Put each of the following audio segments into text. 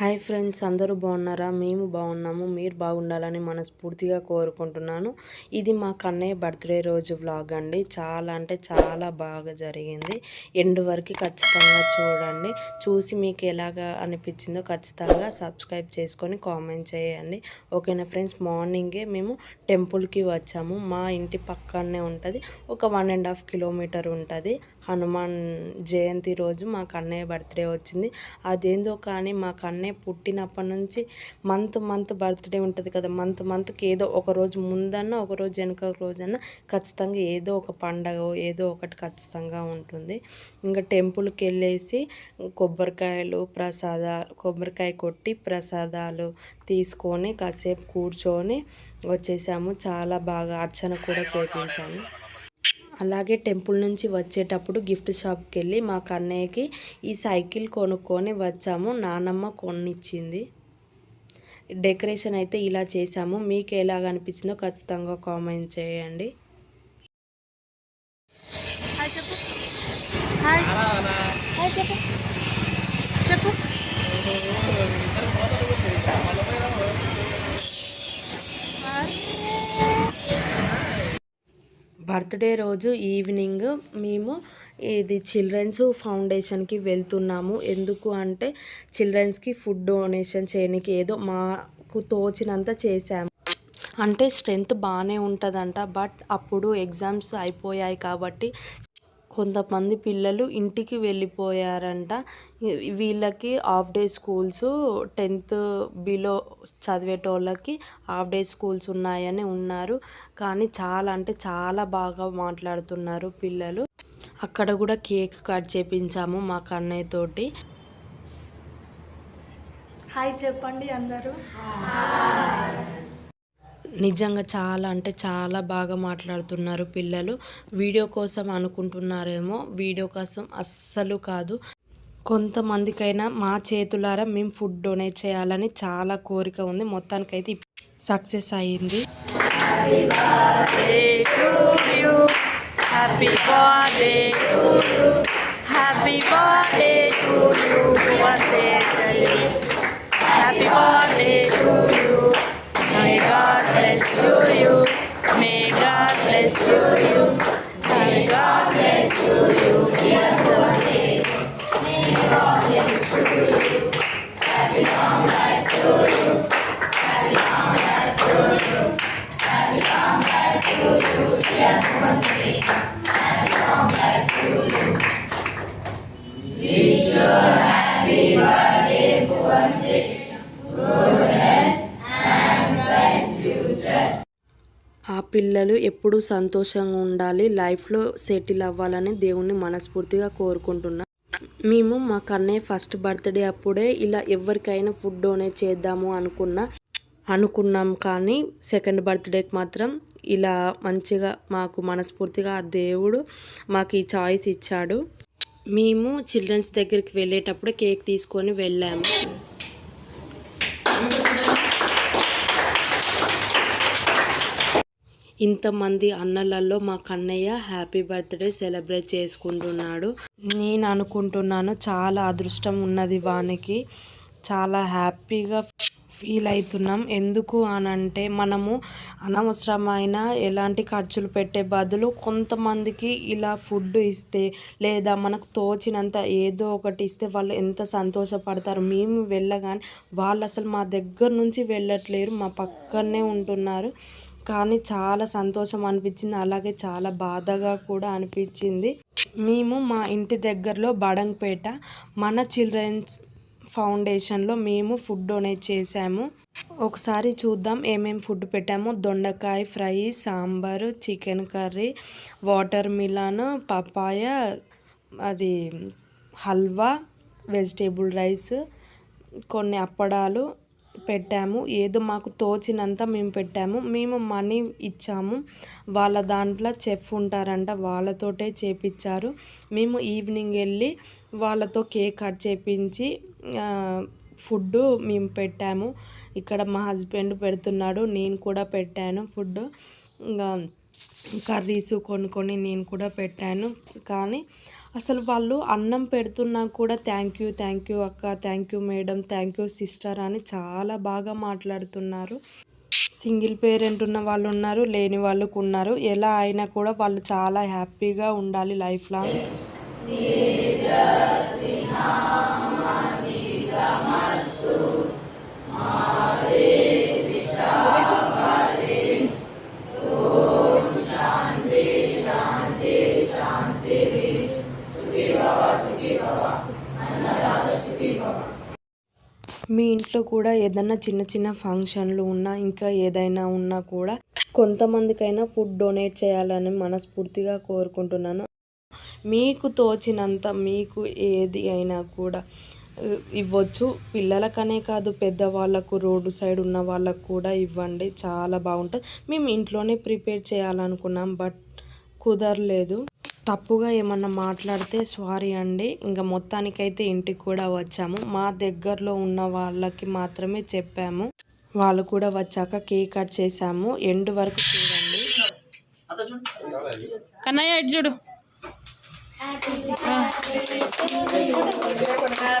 Hi friends అందరూ బాగున్నారా? మేము బాగున్నాము. మీరు బాగుండాలని మనస్ఫూర్తిగా కోరుకుంటున్నాను. ఇది మా కన్నయ్య బర్త్డే రోజు వ్లాగ్ అండి. చాలా అంటే చాలా బాగా జరిగింది. ఎండ్ వరకు ఖచ్చితంగా చూడండి. చూసి మీకు ఎలాగా అనిపించిందో ఖచ్చితంగా సబ్స్క్రైబ్ చేసుకొని కామెంట్ చేయండి. ఓకేనా ఫ్రెండ్స్? మార్నింగే మేము టెంపుల్కి వచ్చాము. మా ఇంటి పక్కనే ఉంటుంది. ఒక వన్ అండ్ హాఫ్ కిలోమీటర్ ఉంటుంది. హనుమాన్ జయంతి రోజు మా కన్నయ్య బర్త్డే వచ్చింది. అదేందో కానీ మా కన్నయ్య పుట్టినప్పటి నుంచి మంత్ మంత్ బర్త్డే ఉంటుంది కదా మంత్ మంత్కి ఏదో ఒక రోజు ముందన్న ఒక రోజు వెనుక రోజన్నా ఖచ్చితంగా ఏదో ఒక పండగ ఏదో ఒకటి ఖచ్చితంగా ఉంటుంది. ఇంకా టెంపుల్కి వెళ్ళేసి కొబ్బరికాయలు ప్రసాదాలు కొబ్బరికాయ కొట్టి ప్రసాదాలు తీసుకొని కాసేపు కూర్చొని వచ్చేసాము. చాలా బాగా అర్చన కూడా చేయించాము అలాగే టెంపుల్ నుంచి వచ్చేటప్పుడు గిఫ్ట్ షాప్కి వెళ్ళి మా కన్నయ్యకి ఈ సైకిల్ కొనుక్కొని వచ్చాము. నానమ్మ కొనిచ్చింది డెకరేషన్ అయితే ఇలా చేసాము మీకు ఎలాగ అనిపించిందో ఖచ్చితంగా కామెంట్ చేయండి. చెప్పు. బర్త్డే రోజు ఈవినింగ్ మేము ఇది చిల్డ్రన్స్ ఫౌండేషన్కి వెళ్తున్నాము. ఎందుకు అంటే చిల్డ్రన్స్కి ఫుడ్ డొనేషన్ చేయడానికి ఏదో మాకు తోచినంత చేశాము. అంటే స్ట్రెంత్ బాగానే ఉంటుందంట బట్ అప్పుడు ఎగ్జామ్స్ అయిపోయాయి కాబట్టి కొంతమంది పిల్లలు ఇంటికి వెళ్ళిపోయారంట. వీళ్ళకి half day schools tenth below చదివేటోళ్ళకి half day schools ఉన్నాయని ఉన్నారు. కానీ చాలా అంటే చాలా బాగా మాట్లాడుతున్నారు పిల్లలు. అక్కడ కూడా కేక్ కట్ చేపించాము మా కన్నయ్య తోటి. హాయ్ చెప్పండి అందరూ. నిజంగా చాలా అంటే చాలా బాగా మాట్లాడుతున్నారు పిల్లలు. వీడియో కోసం అనుకుంటున్నారేమో వీడియో కోసం అస్సలు కాదు. కొంతమందికైనా మా చేతులారా మేము ఫుడ్ డొనేట్ చేయాలని చాలా కోరిక ఉంది. మొత్తానికైతే సక్సెస్ అయింది. హ్యాపీ బర్త్డే హ్యాపీ ఆ పిల్లలు ఎప్పుడూ సంతోషంగా ఉండాలి లైఫ్లో సెటిల్ అవ్వాలని దేవుణ్ణి మనస్ఫూర్తిగా కోరుకుంటున్నా. మేము మా కన్నయ్య ఫస్ట్ బర్త్డే అప్పుడే ఇలా ఎవరికైనా ఫుడ్ డొనేట్ చేద్దాము అనుకున్నా అనుకున్నాం కానీ సెకండ్ బర్త్డేకి మాత్రం ఇలా మంచిగా మాకు మనస్ఫూర్తిగా ఆ దేవుడు మాకు ఈ చాయిస్ ఇచ్చాడు. మేము చిల్డ్రన్స్ దగ్గరికి వెళ్ళేటప్పుడు కేక్ తీసుకొని వెళ్ళాము. ఇంతమంది అన్నలలో మా కన్నయ్య హ్యాపీ బర్త్డే సెలబ్రేట్ చేసుకుంటున్నాడు. నేను అనుకుంటున్నాను చాలా అదృష్టం ఉన్నది వానికి. చాలా హ్యాపీగా ఫీల్ అవుతున్నాం ఎందుకు అనంటే మనము అనవసరమైన ఎలాంటి ఖర్చులు పెట్టే బదులు కొంతమందికి ఇలా ఫుడ్ ఇస్తే లేదా మనకు తోచినంత ఏదో ఒకటి ఇస్తే వాళ్ళు ఎంత సంతోషపడతారు. మేము వెళ్ళగానే వాళ్ళు అసలు మా దగ్గర నుంచి వెళ్ళట్లేరు మా పక్కనే ఉంటున్నారు. కానీ చాలా సంతోషం అనిపించింది. అలాగే చాలా బాధగా కూడా అనిపించింది. మేము మా ఇంటి దగ్గరలో బడంగ్పేట మన చిల్డ్రన్స్ ఫౌండేషన్లో మేము ఫుడ్ డొనేట్ చేశాము. ఒకసారి చూద్దాం ఏమేమి ఫుడ్ పెట్టామో. దొండకాయ fry sambar chicken curry watermelon papaya అది హల్వా వెజిటేబుల్ రైస్ కొన్ని అప్పడాలు పెట్టాము. ఏదో మాకు తోచినంత మేము పెట్టాము. మేము మనీ ఇచ్చాము. వాళ్ళ దాంట్లో చెఫ్ ఉంటారంట వాళ్ళతోటే చేపించారు మేము ఈవినింగ్ వెళ్ళి వాళ్ళతో కేక్ కట్ చేపించి ఫుడ్ మేము పెట్టాము. ఇక్కడ మా హస్బెండ్ పెడుతున్నాడు నేను కూడా పెట్టాను ఫుడ్ ఇంకా కర్రీస్ కొనుక్కొని నేను కూడా పెట్టాను. కానీ అసలు వాళ్ళు అన్నం పెడుతున్నా కూడా థ్యాంక్ యూ థ్యాంక్ యూ అక్క thank you madam thank you sister అని చాలా బాగా మాట్లాడుతున్నారు. సింగిల్ పేరెంట్ ఉన్న వాళ్ళు ఉన్నారు లేని వాళ్ళకు ఉన్నారు. ఎలా అయినా కూడా వాళ్ళు చాలా హ్యాపీగా ఉండాలి లైఫ్ లాంగ్. మీ ఇంట్లో కూడా ఏదైనా చిన్న చిన్న ఫంక్షన్లు ఉన్నా ఇంకా ఏదైనా ఉన్నా కూడా కొంతమందికైనా ఫుడ్ డొనేట్ చేయాలని మనస్ఫూర్తిగా కోరుకుంటున్నాను. మీకు తోచినంత మీకు ఏది అయినా కూడా ఇవ్వచ్చు. పిల్లలకనే కాదు పెద్దవాళ్ళకు రోడ్డు సైడ్ ఉన్న వాళ్ళకు కూడా ఇవ్వండి. చాలా బాగుంటుంది. మేము ఇంట్లోనే ప్రిపేర్ చేయాలనుకున్నాం బట్ కుదరలేదు. తప్పుగా ఏమన్నా మాట్లాడితే సారీ అండి. ఇంకా మొత్తానికైతే ఇంటికి కూడా వచ్చాము. మా దగ్గరలో ఉన్న వాళ్ళకి మాత్రమే చెప్పాము. వాళ్ళు కూడా వచ్చాక కేక్ కట్ చేసాము ఎండ్ వరకు చూడండి. కన్నయ్య చూడు. పడుతుంది ఎట్లా ఇదేంటి వస్తలేదు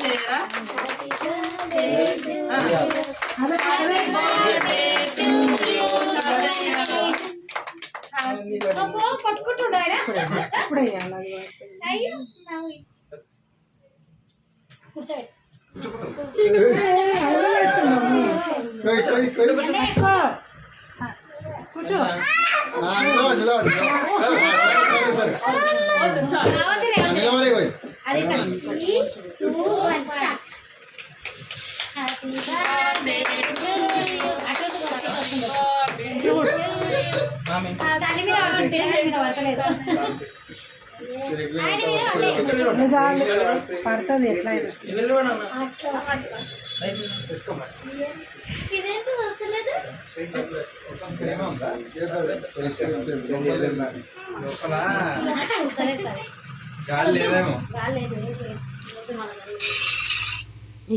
వస్తలేదు సరే గాలి వద్దు మళ్ళీ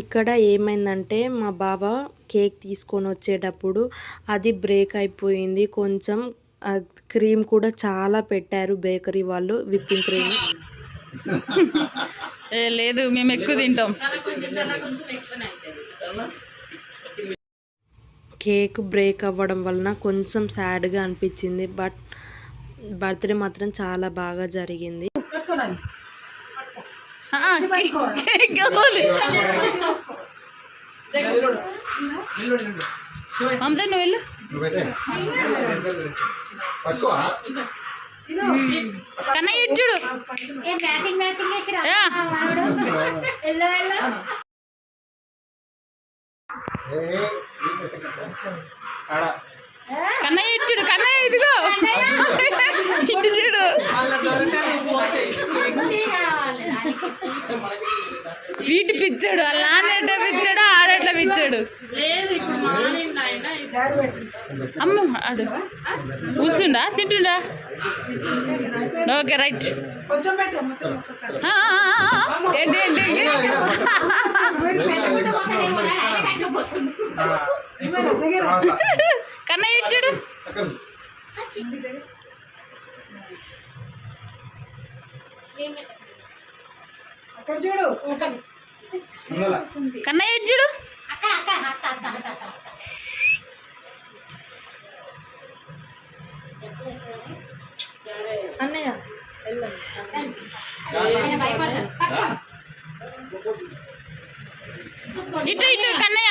ఇక్కడ ఏమైందంటే మా బావ కేక్ తీసుకొని వచ్చేటప్పుడు అది బ్రేక్ అయిపోయింది. కొంచెం క్రీమ్ కూడా చాలా పెట్టారు బేకరీ వాళ్ళు విప్పింగ్ క్రీమ్. లేదు మేము ఎక్కువ తింటాం. కేక్ బ్రేక్ అవ్వడం వలన కొంచెం సాడ్గా అనిపించింది. బట్ బర్త్డే మాత్రం చాలా బాగా జరిగింది. ఆ, కేక్ కావాలి. మమతా నువ్వు వెళ్ళు కన్నయ్య ఇటు చూడు ఏ మ్యాచింగ్ మ్యాచింగ్ కన్నయ్య ఇటు చూడు కన్నయ్య ఇదిగో ఇటు చూడు స్వీట్ పిచ్చాడు వాళ్ళ నాన్న ఎట్లా పిచ్చాడు ఆడెట్లా పిచ్చాడు అమ్మ ఆడు కూర్చుండా తింటుండా ఓకే రైట్. ఏంటి ఏంటి కన్నయ్య చూడు. ఫోకస్ కన్నయ్య వస్తుంది అన్నయ్య. ఇటు ఇటు కన్నయ్య.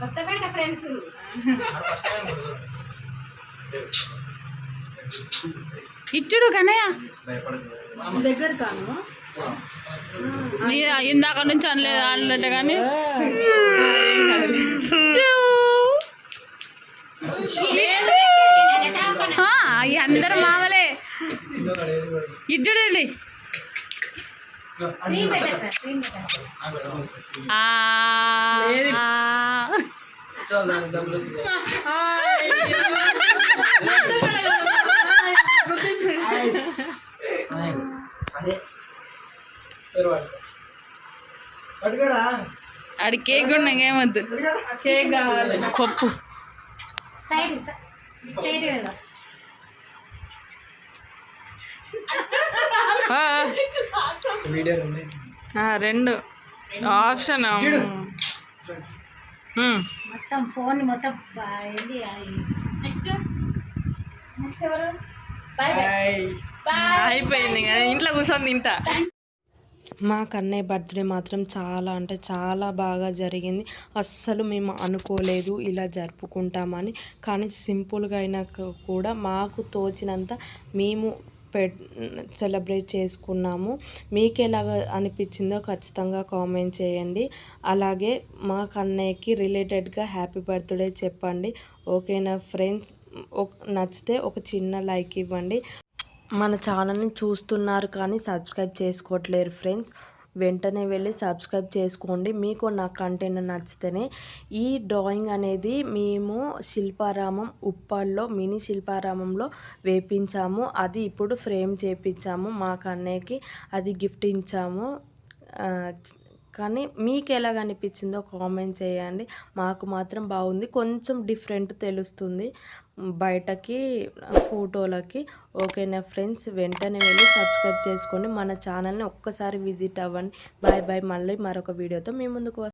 కొత్తమైన ఫ్రెండ్స్ ఇచ్చుడు కన్నయ్య. దగ్గర కాను నీ- ఇందాక నుంచి అనలేదు ఆడలేట కానీ. ఈ అందరు మామలే. ఇచ్చుడండి ఆ ఆడి కేక్ కూడా ఏమొద్దు. కేక్ కావాలి. కొప్పు. సైడ్ స్ట్రైట్ రెండు. ఆప్షన్. మొత్తం ఫోన్ మొత్తం ఏంది నెక్స్ట్? నెక్స్ట్ ఎవరు? అయిపోయింది కదా ఇంట్లో కూర్చొని తింటా. మా కన్నయ్య బర్త్డే మాత్రం చాలా అంటే చాలా బాగా జరిగింది. అస్సలు మేము అనుకోలేదు ఇలా జరుపుకుంటామని. కానీ సింపుల్గా అయినా కూడా మాకు తోచినంత మేము సెలబ్రేట్ చేసుకున్నాము. మీకు ఎలాగ అనిపించిందో ఖచ్చితంగా కామెంట్ చేయండి. అలాగే మా కన్నయ్యకి రిలేటెడ్గా హ్యాపీ బర్త్డే చెప్పండి. ఓకేనా ఫ్రెండ్స్ నచ్చితే ఒక చిన్న లైక్ ఇవ్వండి. మన ఛానల్ని చూస్తున్నారు కానీ సబ్స్క్రైబ్ చేసుకోవట్లేరు ఫ్రెండ్స్ వెంటనే వెళ్ళి సబ్స్క్రైబ్ చేసుకోండి. మీకు నా కంటెంట్ నచ్చితేనే ఈ డ్రాయింగ్ అనేది మేము శిల్పారామం ఉప్పాల్లో మినీ శిల్పారామంలో వేపించాము. అది ఇప్పుడు ఫ్రేమ్ చేపించాము. మా కన్నయ్యకి అది గిఫ్ట్ ఇచ్చాము. కానీ మీకు ఎలాగ అనిపించిందో కామెంట్ చేయండి. మాకు మాత్రం బాగుంది. కొంచెం డిఫరెంట్ తెలుస్తుంది. బయటకి ఫోటోలకి. ఓకేనా ఫ్రెండ్స్? వెంటనే వెళ్ళి సబ్స్క్రైబ్ చేసుకోండి. మన ఛానల్ని ఒక్కసారి విజిట్ అవ్వండి. Bye bye. మళ్ళీ మరొక వీడియోతో మీ ముందుకు వస్తాం